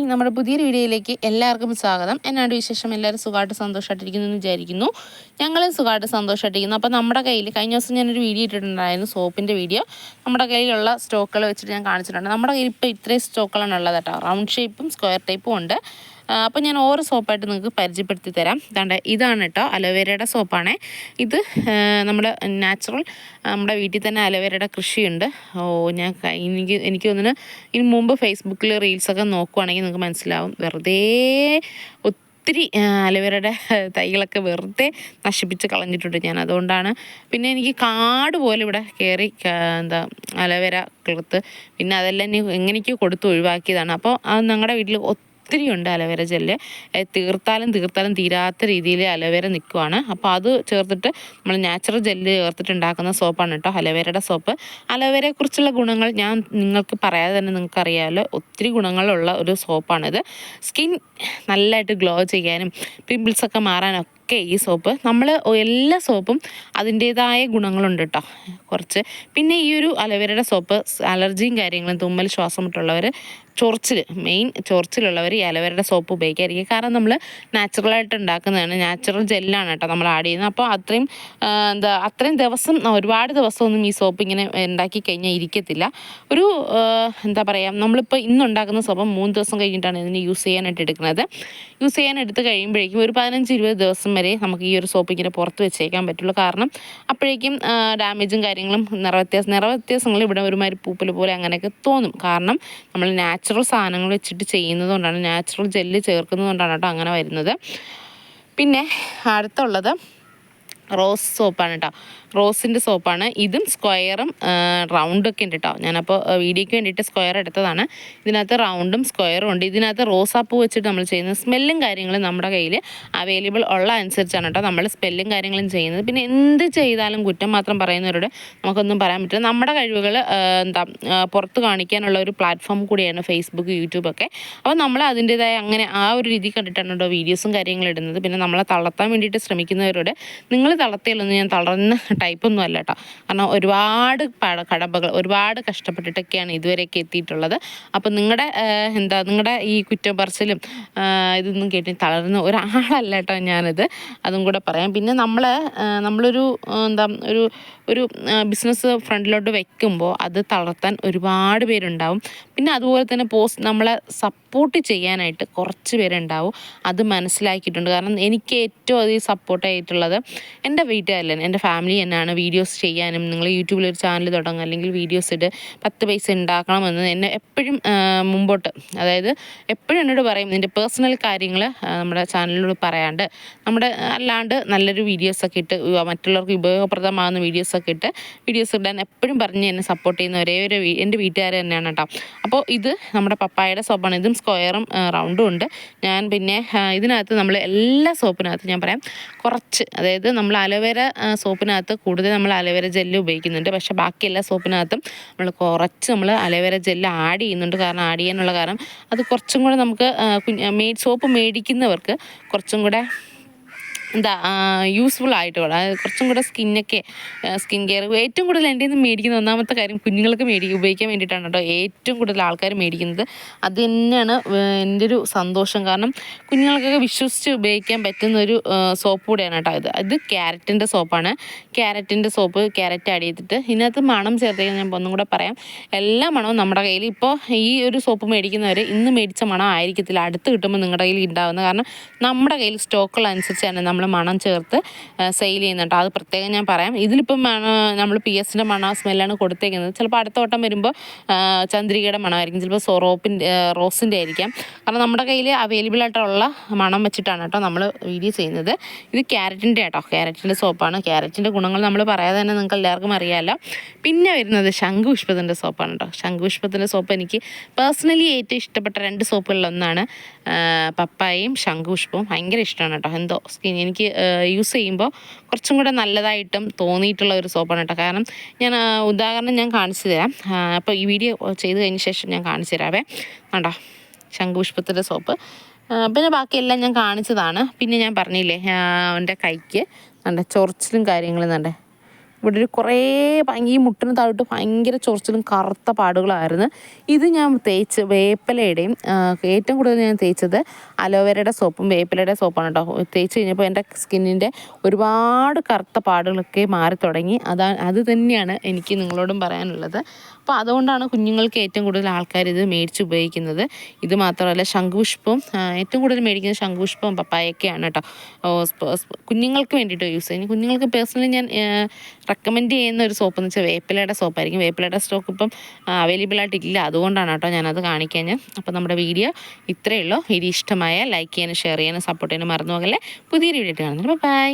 Hi നമ്മുടെ പുതിയൊരു വീഡിയോയിലേക്ക് എല്ലാവർക്കും സ്വാഗതം. എന്നാണ്ട് വിശേഷം? എല്ലാവരും സുഖമായിട്ട് സന്തോഷമായിട്ടിരിക്കുന്നു എന്ന് വിചാരിക്കുന്നു. ഞങ്ങളും സുഖമായിട്ട് സന്തോഷമായിട്ടിരിക്കുന്നു. അപ്പോൾ നമ്മുടെ കയ്യിൽ കഴിഞ്ഞ ദിവസം ഞാനൊരു വീഡിയോ ഇട്ടിട്ടുണ്ടായിരുന്നു സോപ്പിന്റെ വീഡിയോ. നമ്മുടെ കയ്യിലുള്ള സ്റ്റോക്കുകൾ വെച്ചിട്ട് ഞാൻ കാണിച്ചിട്ടുണ്ട്. നമ്മുടെ കയ്യിൽ ഇപ്പോൾ ഇത്രയും സ്റ്റോക്കുകളാണ് ഉള്ളത് കേട്ടോ. റൗണ്ട് ഷേപ്പും സ്ക്വയർ ടൈപ്പും ഉണ്ട്. അപ്പോൾ ഞാൻ ഓരോ സോപ്പായിട്ട് നിങ്ങൾക്ക് പരിചയപ്പെടുത്തി തരാം. കണ്ട ഇതാണ് കേട്ടോ അലോവേരയുടെ സോപ്പാണേ. ഇത് നമ്മുടെ നാച്ചുറൽ നമ്മുടെ വീട്ടിൽ തന്നെ അലോവേരയുടെ കൃഷിയുണ്ട്. ഓ ഞാൻ എനിക്ക് എനിക്ക് തോന്നുന്നു ഇനി മുമ്പ് ഫേസ്ബുക്കിൽ റീൽസൊക്കെ നോക്കുവാണെങ്കിൽ നിങ്ങൾക്ക് മനസ്സിലാവും. വെറുതെ ഒത്തിരി അലവേരയുടെ തൈകളൊക്കെ വെറുതെ നശിപ്പിച്ച് കളഞ്ഞിട്ടുണ്ട് ഞാൻ. അതുകൊണ്ടാണ് പിന്നെ എനിക്ക് കാട് പോലെ ഇവിടെ കയറി എന്താ അലോവേര കിളുത്ത്. പിന്നെ അതെല്ലാം എങ്ങനെയൊക്കെയോ കൊടുത്ത് ഒഴിവാക്കിയതാണ്. അപ്പോൾ അത് ഞങ്ങളുടെ വീട്ടിൽ ഒത്തിരി ഉണ്ട് അലോവേര ജെല്ല്. തീർത്താലും തീർത്താലും തീരാത്ത രീതിയിൽ അലവേര നിൽക്കുവാണ് അപ്പോൾ അത് ചേർത്തിട്ട് നമ്മൾ നാച്ചുറൽ ജെല്ല് ചേർത്തിട്ട് ഉണ്ടാക്കുന്ന സോപ്പാണ് കേട്ടോ അലവേരയുടെ സോപ്പ്. അലവേരയെക്കുറിച്ചുള്ള ഗുണങ്ങൾ ഞാൻ നിങ്ങൾക്ക് പറയാതെ തന്നെ നിങ്ങൾക്കറിയാമല്ലോ ഒത്തിരി ഗുണങ്ങളുള്ള ഒരു സോപ്പാണിത്. സ്കിൻ നല്ലതായിട്ട് ഗ്ലോ ചെയ്യാനും പിമ്പിൾസൊക്കെ മാറാനൊക്കെ ഈ സോപ്പ്. നമ്മൾ എല്ലാ സോപ്പും അതിന്റേതായ ഗുണങ്ങളുണ്ട് കേട്ടോ കുറച്ച്. പിന്നെ ഈ ഒരു അലവേരയുടെ സോപ്പ് അലർജിയും കാര്യങ്ങളും തുമ്മൽ ശ്വാസം മുട്ടുള്ളവർ ചൊറിച്ചിൽ മെയിൻ ചൊറിച്ചിലുള്ളവർ ഈ അലവരുടെ സോപ്പ് ഉപയോഗിക്കാതിരിക്കുക. കാരണം നമ്മൾ നാച്ചുറലായിട്ട് ഉണ്ടാക്കുന്നതാണ് നാച്ചുറൽ ജെല്ലാണ് കേട്ടോ നമ്മൾ ആഡ് ചെയ്യുന്നത്. അപ്പോൾ അത്രയും എന്താ അത്രയും ദിവസം ഒരുപാട് ദിവസമൊന്നും ഈ സോപ്പ് ഇങ്ങനെ ഉണ്ടാക്കി കഴിഞ്ഞാൽ ഇരിക്കത്തില്ല. ഒരു എന്താ പറയുക നമ്മളിപ്പോൾ ഇന്ന് ഉണ്ടാക്കുന്ന സോപ്പ് മൂന്ന് ദിവസം കഴിഞ്ഞിട്ടാണ് ഇതിന് യൂസ് ചെയ്യാനായിട്ട് എടുക്കുന്നത്. യൂസ് ചെയ്യാൻ എടുത്ത് കഴിയുമ്പോഴേക്കും ഒരു പതിനഞ്ച് ഇരുപത് ദിവസം വരെ നമുക്ക് ഈ ഒരു സോപ്പ് ഇങ്ങനെ പുറത്ത് വെച്ചേക്കാൻ പറ്റുള്ളൂ. കാരണം അപ്പോഴേക്കും ഡാമേജും കാര്യങ്ങളും നിറവ്യത്യാസം നിറവ്യത്യാസങ്ങൾ ഇവിടെ ഒരുമാതിരി പൂപ്പൽ പോലെ അങ്ങനെയൊക്കെ തോന്നും. കാരണം നമ്മൾ നാച്ചുറൽ സാധനങ്ങൾ വെച്ചിട്ട് ചെയ്യുന്നത് കൊണ്ടാണ് നാച്ചുറൽ ജെല്ല് ചേർക്കുന്നത് കൊണ്ടാണ് കേട്ടോ അങ്ങനെ വരുന്നത്. പിന്നെ അടുത്തുള്ളത് റോസ് സോപ്പാണ് കേട്ടോ റോസിന്റെ സോപ്പാണ്. ഇതും സ്ക്വയറും റൗണ്ടൊക്കെ ഉണ്ട് കേട്ടോ ഞാനപ്പോൾ വീഡിയോയ്ക്ക് വേണ്ടിയിട്ട് സ്ക്വയർ എടുത്തതാണ്. ഇതിനകത്ത് റൗണ്ടും സ്ക്വയറും ഉണ്ട്. ഇതിനകത്ത് റോസാപ്പൂ വെച്ചിട്ട് നമ്മൾ ചെയ്യുന്ന സ്മെല്ലും കാര്യങ്ങളും നമ്മുടെ കയ്യിൽ അവൈലബിൾ ഉള്ള അനുസരിച്ചാണ് കേട്ടോ നമ്മൾ സ്മെല്ലും കാര്യങ്ങളും ചെയ്യുന്നത്. പിന്നെ എന്ത് ചെയ്താലും കുറ്റം മാത്രം പറയുന്നവരോട് നമുക്കൊന്നും പറയാൻ പറ്റില്ല. നമ്മുടെ കഴിവുകൾ എന്താ പുറത്ത് കാണിക്കാനുള്ള ഒരു പ്ലാറ്റ്ഫോം കൂടിയാണ് ഫേസ്ബുക്ക് യൂട്യൂബൊക്കെ അപ്പോൾ നമ്മൾ അതിന്റെതായ അങ്ങനെ ആ ഒരു രീതി കണ്ടിട്ടാണ് കേട്ടോ വീഡിയോസും കാര്യങ്ങളും ഇടുന്നത്. പിന്നെ നമ്മളെ തളർത്താൻ വേണ്ടിയിട്ട് ശ്രമിക്കുന്നവരോട് നിങ്ങൾ തളർത്തിയാലൊന്നും ഞാൻ തളർന്ന ടൈപ്പൊന്നും അല്ല കേട്ടോ കാരണം ഒരുപാട് പട- കടമ്പകൾ ഒരുപാട് കഷ്ടപ്പെട്ടിട്ടൊക്കെയാണ് ഇതുവരെയൊക്കെ എത്തിയിട്ടുള്ളത്. അപ്പം നിങ്ങളുടെ എന്താ നിങ്ങളുടെ ഈ കുറ്റം പറച്ചിലും ഇതൊന്നും കേട്ടി തളർന്ന ഒരാളല്ല കേട്ടോ ഞാനിത്. അതും കൂടെ പറയാം. പിന്നെ നമ്മൾ നമ്മളൊരു എന്താ ഒരു ഒരു ബിസിനസ് ഫ്രണ്ടിലോട്ട് വെക്കുമ്പോൾ അത് തളർത്താൻ ഒരുപാട് പേരുണ്ടാവും. പിന്നെ അതുപോലെ തന്നെ പോസ്റ്റ് നമ്മളെ സപ്പോർട്ട് ചെയ്യാനായിട്ട് കുറച്ച് പേരുണ്ടാവും അത് മനസ്സിലാക്കിയിട്ടുണ്ട്. കാരണം എനിക്ക് ഏറ്റവും അധികം സപ്പോർട്ടായിട്ടുള്ളത് എന്റെ വീട്ടുകാരല്ല എന്റെ ഫാമിലി തന്നെയാണ് വീഡിയോസ് ചെയ്യാനും നിങ്ങൾ യൂട്യൂബിൽ ഒരു ചാനൽ തുടങ്ങുക അല്ലെങ്കിൽ വീഡിയോസ് ഇട്ട് പത്ത് പൈസ ഉണ്ടാക്കണമെന്ന് എന്നെ എപ്പോഴും മുമ്പോട്ട് അതായത് എപ്പോഴും എന്നോട് പറയും നിന്റെ പേഴ്സണൽ കാര്യങ്ങൾ നമ്മുടെ ചാനലിലൂടെ പറയാണ്ട് നമ്മുടെ അല്ലാണ്ട് നല്ലൊരു വീഡിയോസൊക്കെ ഇട്ട് മറ്റുള്ളവർക്ക് ഉപയോഗപ്രദമാകുന്ന വീഡിയോസൊക്കെ ഇട്ട് വീഡിയോസ് ഇടാൻ എപ്പോഴും പറഞ്ഞ് എന്നെ സപ്പോർട്ട് ചെയ്യുന്ന ഒരേ ഒരു എന്റെ വീട്ടുകാർ തന്നെയാണ് കേട്ടോ. അപ്പോൾ ഇത് നമ്മുടെ പപ്പായുടെ സ്വഭാവമാണ്. ഇതും സ്ക്വയറും റൗണ്ടും ഉണ്ട്. ഞാൻ പിന്നെ ഇതിനകത്ത് നമ്മൾ എല്ലാ സോപ്പിനകത്ത് ഞാൻ പറയാം കുറച്ച് അതായത് നമ്മൾ അലോവേര സോപ്പിനകത്ത് കൂടുതൽ നമ്മൾ അലോവേര ജെല്ല് ഉപയോഗിക്കുന്നുണ്ട്. പക്ഷേ ബാക്കി എല്ലാ സോപ്പിനകത്തും നമ്മൾ കുറച്ച് നമ്മൾ അലോവേര ജെല്ല് ആഡ് ചെയ്യുന്നുണ്ട്. കാരണം ആഡ് ചെയ്യാനുള്ള കാരണം അത് കുറച്ചും കൂടെ നമുക്ക് സോപ്പ് മേടിക്കുന്നവർക്ക് കുറച്ചും കൂടെ എന്താ യൂസ്ഫുൾ ആയിട്ടുള്ള കുറച്ചും കൂടെ സ്കിന്നൊക്കെ സ്കിൻ കെയർ ഏറ്റവും കൂടുതൽ എന്റെ നിന്ന് മേടിക്കുന്ന ഒന്നാമത്തെ കാര്യം കുഞ്ഞുങ്ങൾക്ക് മേടി ഉപയോഗിക്കാൻ വേണ്ടിയിട്ടാണ് കേട്ടോ ഏറ്റവും കൂടുതൽ ആൾക്കാർ മേടിക്കുന്നത്. അത് തന്നെയാണ് എന്റെ ഒരു സന്തോഷം. കാരണം കുഞ്ഞുങ്ങൾക്കൊക്കെ വിശ്വസിച്ച് ഉപയോഗിക്കാൻ പറ്റുന്ന ഒരു സോപ്പ് കൂടെയാണ് കേട്ടോ ഇത്. ഇത് ക്യാരറ്റിന്റെ സോപ്പാണ് ക്യാരറ്റിന്റെ സോപ്പ് ക്യാരറ്റ് ആഡ് ചെയ്തിട്ട് ഇതിനകത്ത് മണം ചേർത്തേക്കാൻ ഞാൻ ഒന്നും കൂടെ പറയാം. എല്ലാ മണവും നമ്മുടെ കയ്യിൽ ഇപ്പോൾ ഈ ഒരു സോപ്പ് മേടിക്കുന്നവർ ഇന്ന് മേടിച്ച മണം ആയിരിക്കത്തില്ല. അടുത്ത് കിട്ടുമ്പോൾ നിങ്ങളുടെ കയ്യിൽ ഉണ്ടാകുന്നത് കാരണം നമ്മുടെ കയ്യിൽ സ്റ്റോക്കുകൾ അനുസരിച്ച് തന്നെ നമ്മൾ മണം ചേർത്ത് സെയിൽ ചെയ്യുന്നുണ്ട്. അത് പ്രത്യേകം ഞാൻ പറയാം. ഇതിലിപ്പം നമ്മൾ പി എസിന്റെ മണം സ്മെല്ലാണ് കൊടുത്തേക്കുന്നത്. ചിലപ്പോൾ അടുത്ത വട്ടം വരുമ്പോൾ ചന്ദ്രികയുടെ മണമായിരിക്കും. ചിലപ്പോൾ സൊറോപ്പിന്റെ റോസിന്റെ ആയിരിക്കാം. കാരണം നമ്മുടെ കയ്യിൽ അവൈലബിൾ ആയിട്ടുള്ള മണം വെച്ചിട്ടാണ് കേട്ടോ നമ്മൾ വീഡിയോ ചെയ്യുന്നത്. ഇത് ക്യാരറ്റിന്റെ കേട്ടോ ക്യാരറ്റിന്റെ സോപ്പാണ്. ക്യാരറ്റിന്റെ ഗുണങ്ങൾ നമ്മൾ പറയാതെ തന്നെ നിങ്ങൾക്ക് എല്ലാവർക്കും അറിയാമല്ലോ പിന്നെ വരുന്നത് ശംഖുപുഷ്പത്തിന്റെ സോപ്പാണ് കേട്ടോ. ശംഖുപുഷ്പത്തിന്റെ സോപ്പ് എനിക്ക് പേഴ്സണലി ഏറ്റവും ഇഷ്ടപ്പെട്ട രണ്ട് സോപ്പുകളിലൊന്നാണ് പപ്പായയും ശംഖുപുഷ്പവും ഭയങ്കര ഇഷ്ടമാണ് കേട്ടോ. എന്തോ സ്കിൻ എനിക്ക് യൂസ് ചെയ്യുമ്പോൾ കുറച്ചും കൂടെ നല്ലതായിട്ടും തോന്നിയിട്ടുള്ള ഒരു സോപ്പാണ് കേട്ടോ കാരണം ഞാൻ ഉദാഹരണം ഞാൻ കാണിച്ചു തരാം. അപ്പോൾ ഈ വീഡിയോ ചെയ്ത് കഴിഞ്ഞ ശേഷം ഞാൻ കാണിച്ചു തരാവേ. കണ്ടോ? ശംഖുപുഷ്പത്തിന്റെ സോപ്പ് പിന്നെ ബാക്കിയെല്ലാം ഞാൻ കാണിച്ചതാണ്. പിന്നെ ഞാൻ പറഞ്ഞില്ലേ എന്റെ കൈക്ക് നല്ല ചൊറിച്ചിലും കാര്യങ്ങളും കണ്ടേ? ഇവിടെ ഒരു കുറേ ഈ മുട്ടിന് താഴോട്ട് ഭയങ്കര ചൊറിച്ചിലും കറുത്ത പാടുകളായിരുന്നു. ഇത് ഞാൻ തേച്ച് വേപ്പിലയുടെയും ഏറ്റവും കൂടുതൽ ഞാൻ തേച്ചത് അലോവേരയുടെ സോപ്പും വേപ്പിലയുടെ സോപ്പാണ് കേട്ടോ. തേച്ച് കഴിഞ്ഞപ്പോൾ എന്റെ സ്കിന്നിന്റെ ഒരുപാട് കറുത്ത പാടുകളൊക്കെ മാറി തുടങ്ങി. അതാ അത് തന്നെയാണ് എനിക്ക് നിങ്ങളോടും പറയാനുള്ളത്. അപ്പോൾ അതുകൊണ്ടാണ് കുഞ്ഞുങ്ങൾക്ക് ഏറ്റവും കൂടുതൽ ആൾക്കാർ ഇത് മേടിച്ച് ഉപയോഗിക്കുന്നത്. ഇത് മാത്രമല്ല ശംഖുപുഷ്പവും ഏറ്റവും കൂടുതൽ മേടിക്കുന്നത് ശംഖുപുഷ്പവും പപ്പായൊക്കെയാണ് കേട്ടോ. കുഞ്ഞുങ്ങൾക്ക് വേണ്ടിയിട്ട് യൂസ് ചെയ്യുന്നത്. കുഞ്ഞുങ്ങൾക്ക് പേഴ്സണലി ഞാൻ റെക്കമെൻഡ് ചെയ്യുന്ന ഒരു സോപ്പ് എന്ന് വെച്ചാൽ വേപ്പിലയുടെ സോപ്പായിരിക്കും വേപ്പിലയുടെ സ്റ്റോക്ക് ഇപ്പം അവൈലബിൾ ആയിട്ടില്ല. അതുകൊണ്ടാണ് കേട്ടോ ഞാനത് കാണിക്കാൻ. അപ്പം അപ്പോൾ നമ്മുടെ വീഡിയോ ഇത്രയേ ഉള്ളൂ. ഇനി ഇഷ്ടമായ ലൈക്ക് ചെയ്യാനും ഷെയർ ചെയ്യാനും സപ്പോർട്ട് ചെയ്യാനും മറന്നു പോകല്ലേ. പുതിയൊരു വീഡിയോ ആയിട്ട് കാണുന്നത് ബൈ